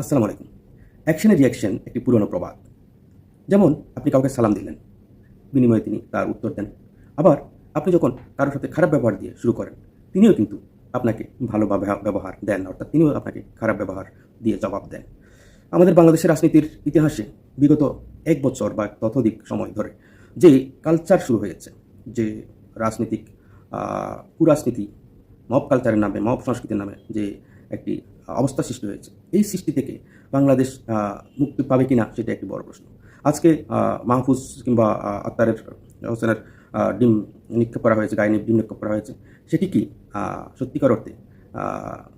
আসসালামু আলাইকুম। অ্যাকশনের রিয়াকশন একটি পুরনো প্রবাদ। যেমন আপনি কাউকে সালাম দিলেন, বিনিময়ে তিনি তার উত্তর দেন। আবার আপনি যখন কারোর সাথে খারাপ ব্যবহার দিয়ে শুরু করেন, তিনিও কিন্তু আপনাকে ভালো ব্যবহার দেন, অর্থাৎ তিনিও আপনাকে খারাপ ব্যবহার দিয়ে জবাব দেন। আমাদের বাংলাদেশের রাজনীতির ইতিহাসে বিগত এক বছর বা ততোধিক সময় ধরে যে কালচার শুরু হয়েছে, যে রাজনীতিক কুরাজনীতি মব কালচারের নামে মব সংস্কৃতির নামে যে একটি অবস্থা সৃষ্টি হয়েছে। এই সৃষ্টি থেকে বাংলাদেশ মুক্তি পাবে কিনা সেটা একটি বড় প্রশ্ন। আজকে মাহফুজ কিংবা আত্মারের হোসেনের ডিম নিক্ষেপ করা হয়েছে, গায়ে ডিম নিক্ষেপ করা হয়েছে। সেটি কি সত্যিকার অর্থে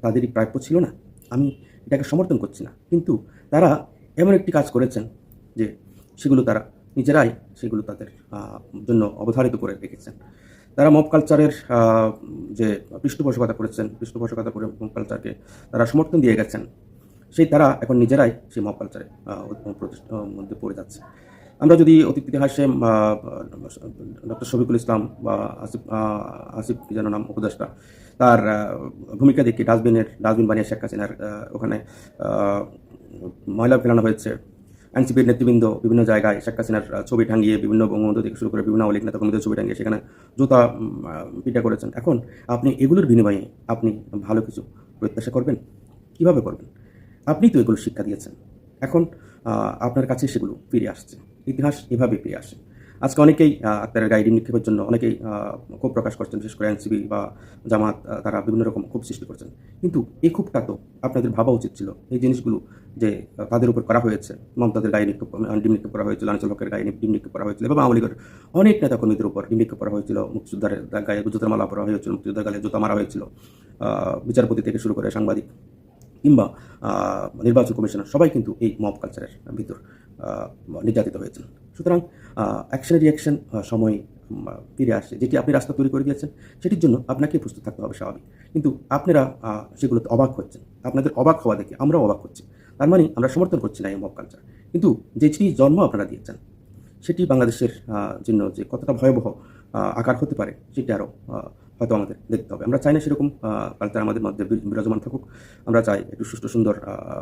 তাদেরই প্রাপ্য ছিল না? আমি এটাকে সমর্থন করছি না। কিন্তু তারা এমন একটি কাজ করেছেন যে সেগুলো তারা নিজেরাই সেগুলো তাদের জন্য অবধারিত করে রেখেছেন। তারা মব কালচারের যে পৃষ্ঠপোষকতা করেছেন, পৃষ্ঠপোষকতা করে মব কালচারকে তারা সমর্থন দিয়ে গেছেন, সেই তারা এখন নিজেরাই সেই মব কালচারে মধ্যে পড়ে যাচ্ছে। আমরা যদি অতীত ইতিহাসে ডক্টর শফিকুল ইসলাম বা আসিফ আসিফ যেন নাম, উপদেষ্টা, তার ভূমিকা দেখি ডাস্টবিনের, ডাস্টবিন বানিয়ে শেখ হাসিনার ওখানে ময়লা ফেলানো হয়েছে এনসিপির নেতৃবৃন্দ বিভিন্ন জায়গায় শেখ হাসিনার ছবি টাঙিয়ে বিভিন্ন বঙ্গবন্ধু থেকে শুরু করে বিভিন্ন অলিক নেতা কর্মীদের ছবি টাঙিয়ে সেখানে জুতা পিটা করেছেন। এখন আপনি এগুলোর বিনিময়ে আপনি ভালো কিছু প্রত্যাশা করবেন? কীভাবে করবেন? আপনি তো এগুলো শিক্ষা দিয়েছেন। এখন আপনার কাছে সেগুলো ফিরে আসছে। ইতিহাস এভাবে ফিরে আসে। আজকে অনেকেই আক্তারের গাইডি নিক্ষেপের জন্য অনেকেই ক্ষোভ প্রকাশ করছেন, বিশেষ করে এনসিবি বা জামাত তারা বিভিন্ন রকম ক্ষোভ সৃষ্টি করছেন। কিন্তু এই ক্ষোভটা তো আপনাদের ভাবা উচিত ছিল। এই জিনিসগুলো যে তাদের উপর করা হয়েছে মমতাদের গায়ে নিক্ষেপ ডিম নিক্ষেপ করা হয়েছিল, আনিসুল হকের গায়ে ডিম নিক্ষেপ করা হয়েছিল, এবং আওয়ামী লীগের অনেক নেতা কর্মীদের উপর ডিম নিক্ষেপ করা হয়েছিল মুক্তিযোদ্ধারের গায়ে জুতার মালা পরা হয়েছিল, মুক্তিযোদ্ধার গায়ে জুতা মারা হয়েছিল বিচারপতি থেকে শুরু করে সাংবাদিক কিংবা নির্বাচন কমিশনার, সবাই কিন্তু এই মব কালচারের ভিতর। নির্যাতিত হয়েছেন সুতরাং অ্যাকশনের রিয়াকশন সময় ফিরে আসছে। যেটি আপনি রাস্তা তৈরি করে দিয়েছেন, সেটির জন্য আপনাকে প্রস্তুত থাকতে হবে স্বাভাবিক। কিন্তু আপনারা সেগুলোতে অবাক হচ্ছেন। আপনাদের অবাক হওয়া দেখে আমরাও অবাক হচ্ছি। তার মানে আমরা সমর্থন করছি না এই মব কালচার কিন্তু যেটি জন্ম আপনারা দিয়েছেন, সেটি বাংলাদেশের জন্য যে কতটা ভয়াবহ আকার হতে পারে, সেটি আরও হয়তো আমাদের দেখতে হবে। আমরা চাই না সেরকম কালচার আমাদের মধ্যে বিরাজমান থাকুক। আমরা চাই একটু সুষ্ঠু, সুন্দর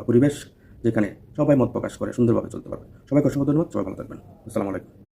পরিবেশ যেখানে সবাই মত প্রকাশ করে, সুন্দরভাবে চলতে পারবে। সবাইকে অসংখ্য ধন্যবাদ, সবাই ভালো থাকবেন। আসসালামু আলাইকুম।